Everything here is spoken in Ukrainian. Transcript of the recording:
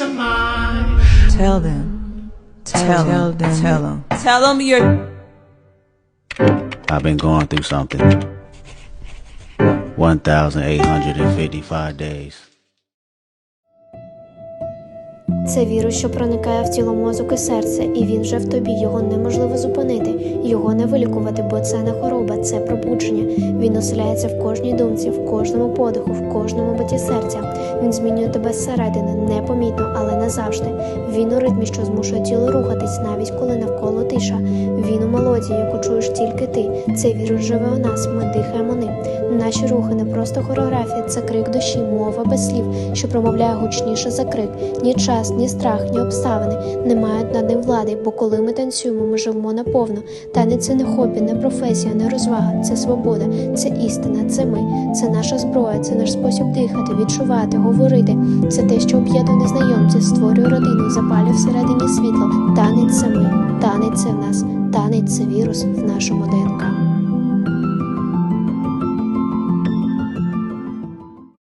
peace of mind. Tell them. Tell, them. Tell them. Tell them you're. I've been going through something. 1,855 days. Це вірус, що проникає в тіло мозок і серце, і він вже в тобі. Його неможливо зупинити, його не вилікувати, бо це не хвороба, це пробудження. Він оселяється в кожній думці, в кожному подиху, в кожному биті серця. Він змінює тебе зсередини, непомітно, але назавжди. Він у ритмі, що змушує тіло рухатись, навіть коли навколо тиша. Він у мелодії, яку чуєш тільки ти. Цей вірус живе у нас. Ми дихаємо ним. Наші рухи не просто хореографія, це крик душі, мова без слів, що промовляє гучніше за крик. Ні час, ні страх, ні обставини не мають над ним влади, бо коли ми танцюємо, ми живемо наповно. Танець це не хобі, не професія, не розвага, це свобода, це істина, це ми, це наша зброя, це наш спосіб дихати, відчувати, говорити. Це те, що об'єднує незнайомців, створює родину, запалює всередині світло. Танець це ми, танець це в нас, танець це вірус в нашому ДНК.